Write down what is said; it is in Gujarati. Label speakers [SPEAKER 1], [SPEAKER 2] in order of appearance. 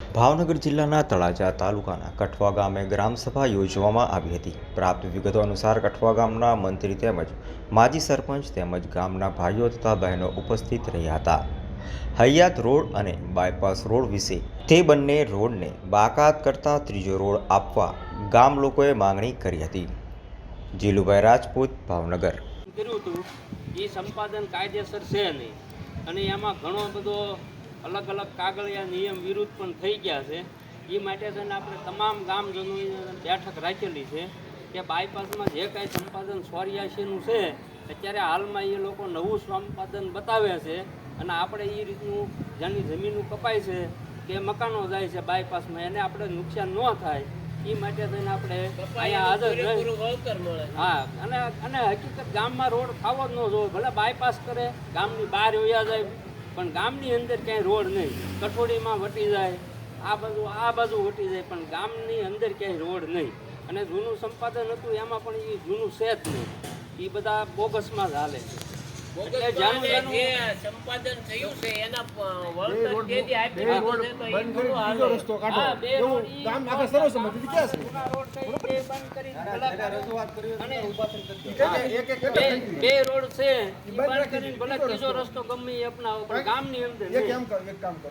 [SPEAKER 1] ભાવનગર જિલ્લાના તળાજા તાલુકાના કઠવા ગામે ગ્રામસભા યોજવામાં આવી હતી. પ્રાપ્ત વિગતો અનુસાર કઠવા ગામના મંત્રી તેમજ માજી સરપંચ તેમજ ગામના ભાઈઓ તથા બહેનો ઉપસ્થિત રહ્યા હતા. હૈયાત રોડ અને બાયપાસ રોડ વિશે તે બંને રોડને બાકાત કરતા ત્રીજો રોડ આપવા ગામ લોકોએ માંગણી કરી હતી. જીલુભાઈ રાજપૂત, ભાવનગર.
[SPEAKER 2] કર્યું હતું એ સંપાદન કાયદેસર છે નહીં. અને એમાં ઘણો બધો અલગ અલગ કાગળિયા નિયમ વિરુદ્ધ પણ થઈ ગયા છે. એ માટે છે ને આપણે તમામ ગામજનોની બેઠક રાખેલી છે કે બાયપાસમાં જે કાંઈ સંપાદન સોરિયાસીનું છે, અત્યારે હાલમાં એ લોકો નવું સંપાદન બતાવે છે અને આપણે એ રીતનું જેની જમીનું કપાય છે કે મકાનો જાય છે બાયપાસમાં, એને આપણે નુકસાન ન થાય. એ માટે થઈને આપણે અહીંયા હાજર હા અને અને હકીકત ગામમાં રોડ ફાવો જ ન જોવે ભલે બાયપાસ કરે ગામની બહાર વયા જાય પણ ગામની અંદર ક્યાંય રોડ નહીં. કઠોળીમાં વટી જાય આ બાજુ આ બાજુ વટી જાય પણ ગામની અંદર ક્યાંય રોડ નહીં. અને જૂનું સંપાદન હતું એમાં પણ એ જૂનું છે જ નહીં. એ બધા બોગસમાં જ હાલે છે.
[SPEAKER 3] સંપાદન થયું છે એના
[SPEAKER 4] રસ્તો કાઢો. એવું ગામ આખા સર્વસંમતિ ક્યાં છે?
[SPEAKER 2] જૂના રોડ બે બંધ કરી અને
[SPEAKER 4] એક એક
[SPEAKER 2] બે બે રોડ છે બંધ કરીને ભલે ત્રીજો રસ્તો. ગમે એ અપનાવો પણ ગામની અંદર
[SPEAKER 4] એક કામ કરો એક કામ કરો.